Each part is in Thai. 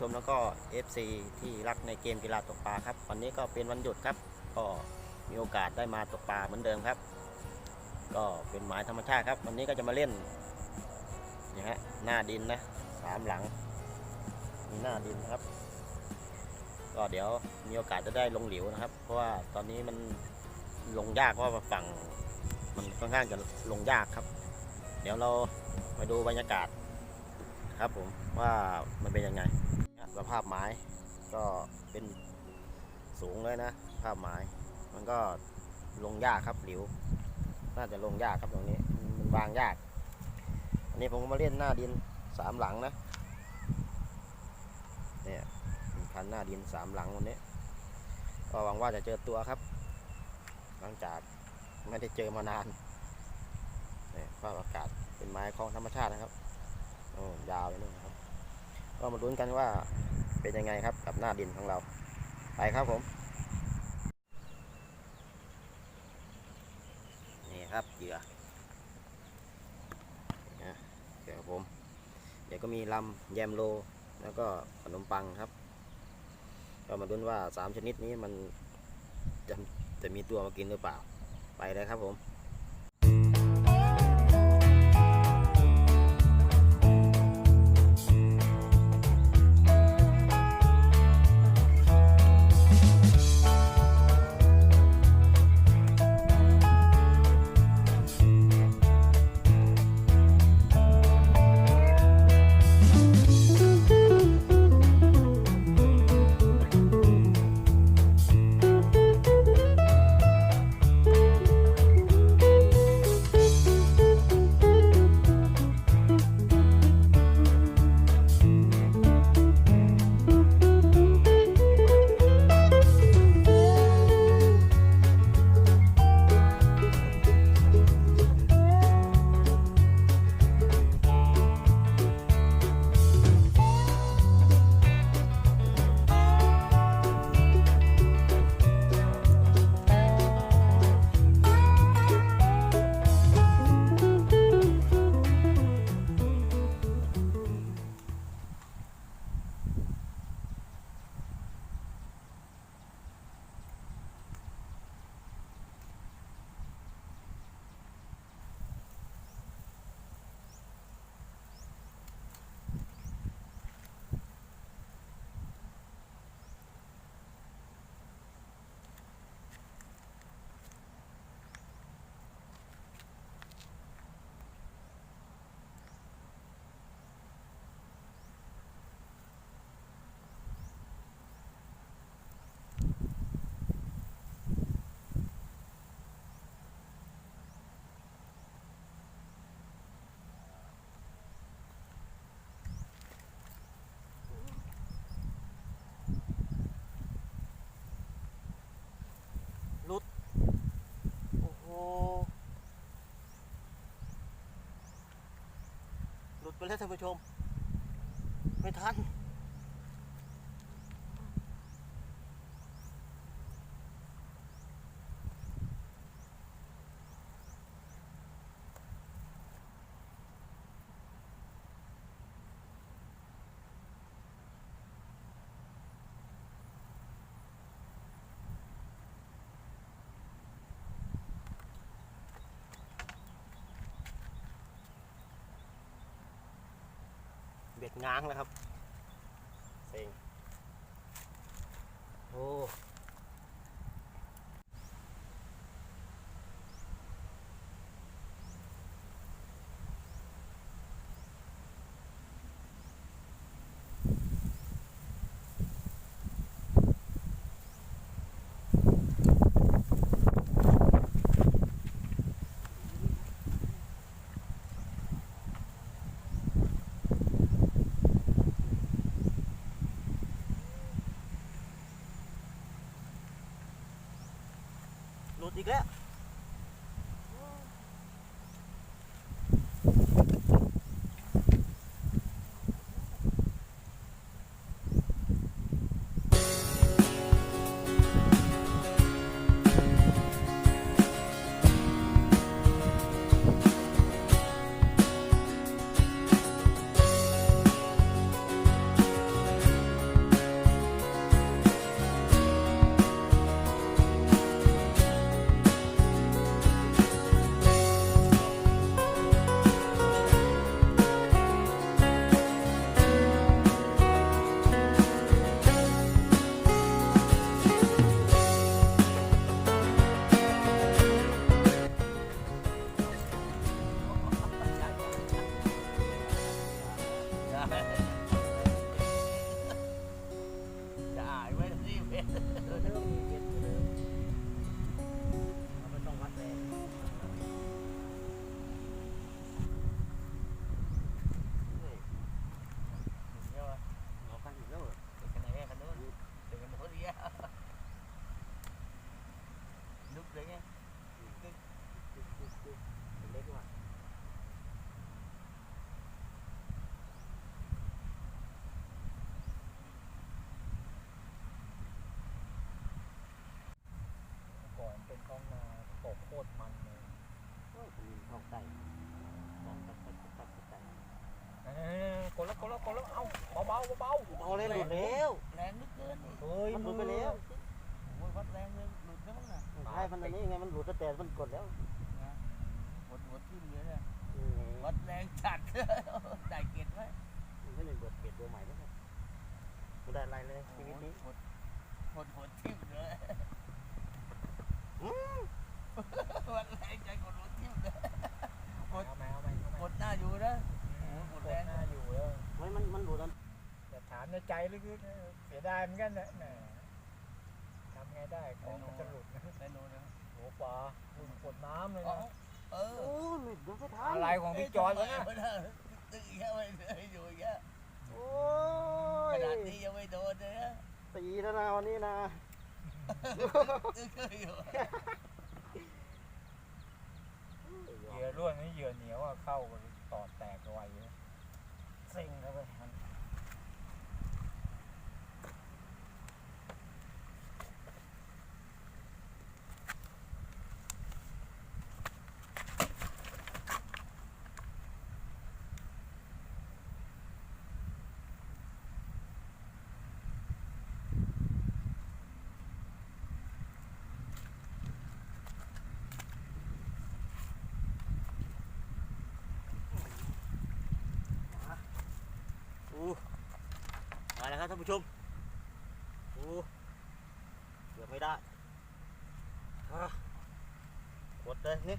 ชมแล้วก็ FC ที่รักในเกมกีฬาตกปลาครับ วันนี้ก็เป็นวันหยุดครับ ก็มีโอกาสได้มาตกปลาเหมือนเดิมครับ ก็เป็นหมายธรรมชาติครับ วันนี้ก็จะมาเล่นนี่ฮะหน้าดินนะสามหลัง มีหน้าดินนะครับ ก็เดี๋ยวมีโอกาสจะได้ลงหลิวนะครับ เพราะว่าตอนนี้มันลงยากเพราะว่าฝั่งมันค่อนข้างจะลงยากครับ เดี๋ยวเราไปดูบรรยากาศครับผมว่ามันเป็นยังไง สภาพไม้ก็เป็นสูงเลยนะภาพไม้มันก็ลงยากครับหลิว น่าจะลงยากครับตรงนี้มันวางยาก อันนี้ผมก็มาเล่นหน้าดินสามหลังนะเนี่ยพันหน้าดินสามหลังวันนี้ก็หวังว่าจะเจอตัวครับ หลังจากไม่ได้เจอมานานเนี่ยภาพอากาศเป็นไม้ของธรรมชาตินะครับโอ้ยาวเลยนะครับ ก็มาลุ้นกันว่าเป็นยังไงครับกับหน้าดินของเรา ไปครับผม นี่ครับเหยื่อนะเดี๋ยวผม เดี๋ยวก็มีลำแยมโล แล้วก็ขนมปังครับ ก็มาลุ้นว่าสามชนิดนี้มันจะจะมีตัวมากินหรือเปล่า ไปเลยครับผม แล้วท่านผู้ชม ไม่ทัน เบ็ดง้างแล้วครับเซ็ง ห ตรมันเลยโอ้ยผมเข้าใกล้ดันตักตักตักตักตักเออกดแล้วกดแล้วกดแล้วเอ้าเบาๆเบาเอาเลยหลุดแล้วแรงเหลือเกินเฮ้ยมันหลุดไปแล้วโอ้ยวัดแรงเลยหลุดแล้วมั้งน่ะใช่มันอันนี้ไงมันหลุดแต่มันกดแล้วหมดหมดที่เหลือเนี่ยวัดแรงจัดได้เกียรติไหมไม่ได้เบิดเกตตัวใหม่แล้วเนี่ยไม่ได้อะไรเลยชีวิตนี้หดหมดหมดที่เหลือามในใจลึกๆนะเสียดายเหมือนกันนะแหมทำไงได้ของมันจะหลุดนะได้รู้นะโหปลาหลุดกดน้ำเลยอ๋อนะเออโอ้หลุดยังไม่ทันอะไรของพี่จอยวะเนี่ยตึกอีกแล้วไม่เลยอยู่อีกแล้วโอ้ขยนาดนี้ยังไม่โดนเลยนะตีแล้วนะวันนี้นะตึกอยู่เหยื่อร่วนนี่เหยื่อเหนียวอะเข้ากันตอดแตกไวเลยเซ็งเข้าไปมัน อู้มาแล้วครับท่านผู้ชมอู้เกือบไม่ได้อะกดเลยนี่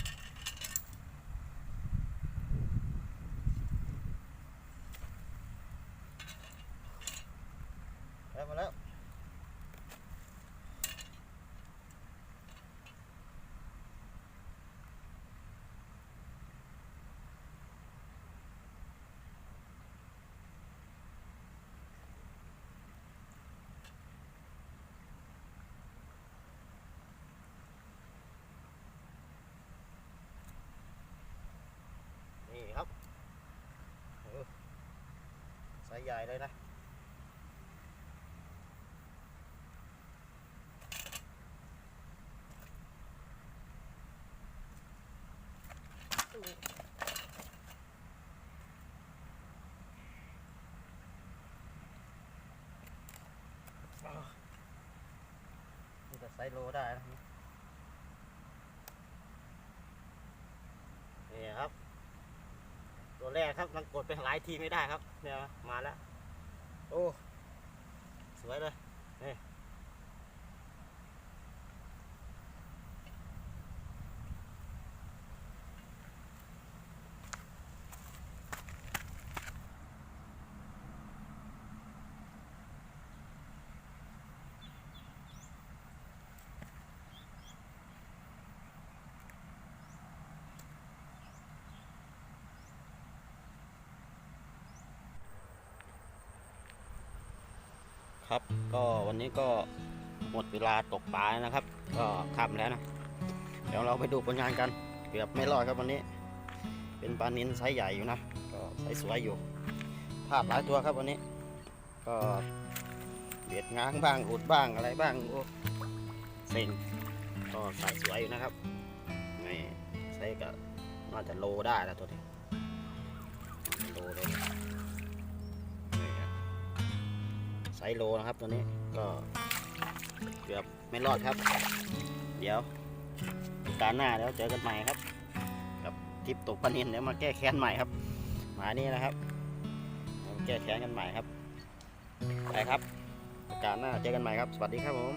แล้วมาแล้ว นี่ครับเออไซส์ ใหญ่เลยนะ นี่จะไซโลได้นะนี่ครับ ตัวแรกครับมันกดไปหลายทีไม่ได้ครับเนี่ยมาแล้วโอ้สวยเลยนี่ ครับ ก็วันนี้ก็หมดเวลาตกปลาแล้วนะครับ ก็ค่ำแล้วนะ เดี๋ยวเราไปดูผลงานกันเกือบไม่รอดครับวันนี้ เป็นปลานินไซส์ใหญ่อยู่นะ ก็ไซส์สวยอยู่พลาดหลายตัวครับวันนี้ ก็เบียดง้างบ้างอุดบ้างอะไรบ้างโอ้เซ็งก็ไซส์สวยอยู่นะครับนี่ไซส์ก็น่าจะโลได้แล้วตัวนี้ ไซส์โลนะครับตัวนี้ก็เกือบไม่รอดครับ เดี๋ยวการหน้าแล้วเจอกันใหม่ครับ กับทริปตกปลานินเดี๋ยวมาแก้แค้นใหม่ครับหมายนี้นะครับมาแก้แค้นกันใหม่ครับไปครับโอกาสหน้าเจอกันใหม่ครับ สวัสดีครับผม